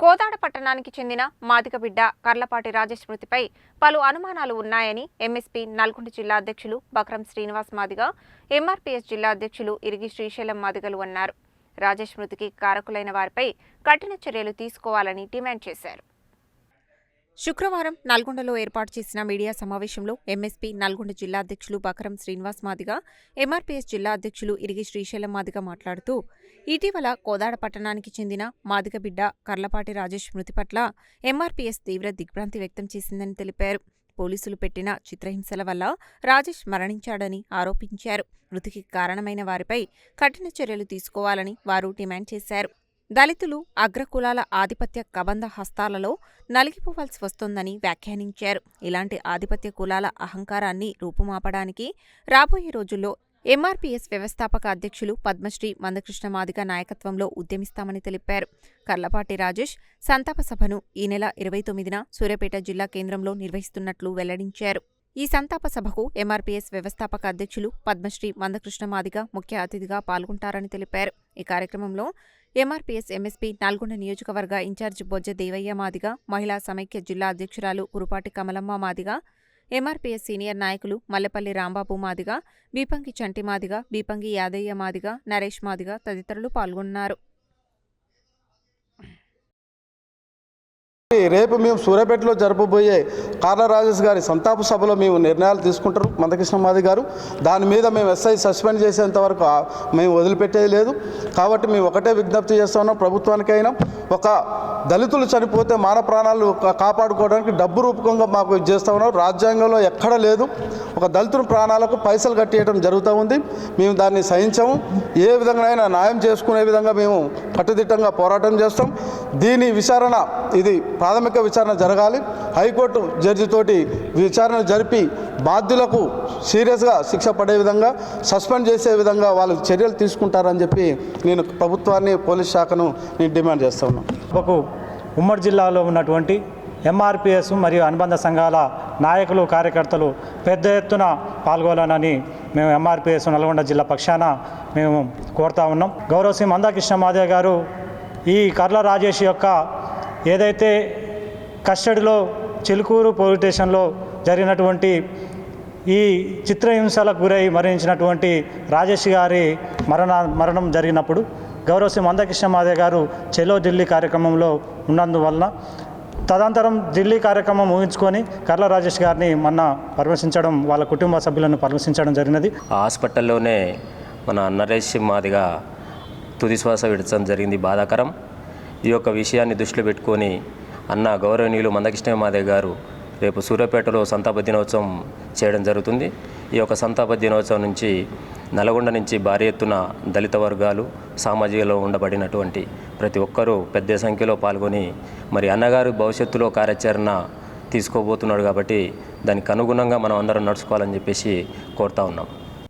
కోదాడ పట్టణానికి చెందిన మాదిక బిడ్డ కర్లపాటి రాజేష్ మృతిపై పలు అనుమానాలు ఉన్నాయని ఎంఎస్పీ నల్గొండ జిల్లా అధ్యక్షులు బక్రం శ్రీనివాస్ మాదిగ ఎంఆర్పీఎస్ జిల్లా అధ్యక్షులు ఇరిగి శ్రీశైలం మాదిగలు అన్నారు. రాజేష్ మృతికి కారకులైన వారిపై కఠిన చర్యలు తీసుకోవాలని డిమాండ్ చేశారు. శుక్రవారం నల్గొండలో ఏర్పాటు చేసిన మీడియా సమావేశంలో ఎంఎస్పీ నల్గొండ జిల్లా అధ్యక్షులు బకరం శ్రీనివాస్ మాదిగ ఎంఆర్పీఎస్ జిల్లా అధ్యక్షులు ఇరిగి శ్రీశైలం మాదిగ మాట్లాడుతూ ఇటీవల కోదాడ పట్టణానికి చెందిన మాదిగ బిడ్డ కర్లపాటి రాజేష్ మృతి పట్ల ఎంఆర్పీఎస్ తీవ్ర దిగ్భ్రాంతి వ్యక్తం చేసిందని తెలిపారు. పోలీసులు పెట్టిన చిత్రహింసల వల్ల రాజేష్ మరణించాడని ఆరోపించారు. మృతికి కారణమైన వారిపై కఠిన చర్యలు తీసుకోవాలని వారు డిమాండ్ చేశారు. దళితులు అగ్రకులాల ఆధిపత్య కబంధ హస్తాలలో నలిగిపోవాల్సి వస్తోందని వ్యాఖ్యానించారు. ఇలాంటి ఆధిపత్య కులాల అహంకారాన్ని రూపుమాపడానికి రాబోయే రోజుల్లో ఎంఆర్పీఎస్ వ్యవస్థాపక అధ్యక్షులు పద్మశ్రీ మందకృష్ణ మాదిగ నాయకత్వంలో ఉద్యమిస్తామని తెలిపారు. కర్లపాటి రాజేష్ సంతాప సభను ఈ నెల ఇరవై తొమ్మిదిన సూర్యాపేట జిల్లా కేంద్రంలో నిర్వహిస్తున్నట్లు వెల్లడించారు. ఈ సంతాప సభకు ఎంఆర్పీఎస్ వ్యవస్థాపక అధ్యక్షులు పద్మశ్రీ మందకృష్ణ మాదిగ ముఖ్య అతిథిగా పాల్గొంటారని తెలిపారు. ఈ కార్యక్రమంలో ఎంఆర్పీఎస్ ఎంఎస్పీ నల్గొండ నియోజకవర్గ ఇన్ఛార్జి బొజ్జ దేవయ్య మాదిగ మహిళా సమైక్య జిల్లా అధ్యక్షురాలు కురుపాటి కమలమ్మ మాదిగ ఎంఆర్పీఎస్ సీనియర్ నాయకులు మల్లెపల్లి రాంబాబు మాదిగ బీపంగి చంటి మాదిగ బీపంగి యాదయ్య మాదిగ నరేష్ మాదిగ తదితరులు పాల్గొన్నారు. రేపు మేము సూర్యాపేటలో జరపబోయే కార్ల రాజేష్ గారి సంతాప సభలో మేము నిర్ణయాలు తీసుకుంటారు మందకృష్ణ మాది గారు. దాని మీద మేము ఎస్ఐ సస్పెండ్ చేసేంత వరకు మేము వదిలిపెట్టేది లేదు. కాబట్టి మేము ఒకటే విజ్ఞప్తి చేస్తున్నాం ప్రభుత్వానికైనా ఒక దళితులు చనిపోతే మాన ప్రాణాలు కాపాడుకోవడానికి డబ్బు రూపకంగా మాకు ఇది చేస్తా ఉన్నాం రాజ్యాంగంలో ఎక్కడ లేదు. ఒక దళితుని ప్రాణాలకు పైసలు కట్టేయడం జరుగుతూ ఉంది. మేము దాన్ని సహించము. ఏ విధంగా న్యాయం చేసుకునే విధంగా మేము కట్టుదిట్టంగా పోరాటం చేస్తాం. దీని విచారణ ఇది ప్రాథమిక విచారణ జరగాలి. హైకోర్టు జడ్జితోటి విచారణ జరిపి బాధ్యులకు సీరియస్గా శిక్ష పడే విధంగా సస్పెండ్ చేసే విధంగా వాళ్ళు చర్యలు తీసుకుంటారని చెప్పి నేను ప్రభుత్వాన్ని పోలీస్ శాఖను నేను డిమాండ్ చేస్తా ఉన్నాను. ఉమ్మడి జిల్లాలో ఉన్నటువంటి ఎంఆర్పిఎస్ మరియు అనుబంధ సంఘాల నాయకులు కార్యకర్తలు పెద్ద ఎత్తున పాల్గొనాలని మేము ఎంఆర్పిఎస్ నల్గొండ జిల్లా పక్షాన మేము కోరుతా ఉన్నాం. గౌరవ శ్రీ మందాకృష్ణ మాదేవ్ గారు ఈ కర్ల రాజేష్ యొక్క ఏదైతే కస్టడీలో చిలుకూరు పోలీస్ స్టేషన్లో జరిగినటువంటి ఈ చిత్రహింసలకు గురై మరణించినటువంటి రాజేష్ గారి మరణ మరణం జరిగినప్పుడు గౌరవ శ్రీ మందకృష్ణ మాదే గారు చెలో ఢిల్లీ కార్యక్రమంలో ఉన్నందువలన తదనంతరం ఢిల్లీ కార్యక్రమం ముగించుకొని కర్ల రాజేష్ గారిని మొన్న పరామర్శించడం వాళ్ళ కుటుంబ సభ్యులను పరామర్శించడం జరిగినది. హాస్పిటల్లోనే మన నరేష్ మాదిగా తుది శ్వాస విడచడం జరిగింది. బాధాకరం. ఈ యొక్క విషయాన్ని దృష్టిలో పెట్టుకొని అన్న గౌరవనీయులు మందకృష్ణ మాదే గారు రేపు సూర్యాపేటలో సంతాప దినోత్సవం చేయడం జరుగుతుంది. ఈ యొక్క సంతాప దినోత్సవం నుంచి నల్గొండ నుంచి భారీ ఎత్తున దళిత వర్గాలు సామాజికలో ఉండబడినటువంటి ప్రతి ఒక్కరూ పెద్ద సంఖ్యలో పాల్గొని మరి అన్నగారు భవిష్యత్తులో కార్యాచరణ తీసుకోబోతున్నాడు కాబట్టి దానికి అనుగుణంగా మనం అందరం నడుచుకోవాలని చెప్పేసి కోరుతా ఉన్నాం.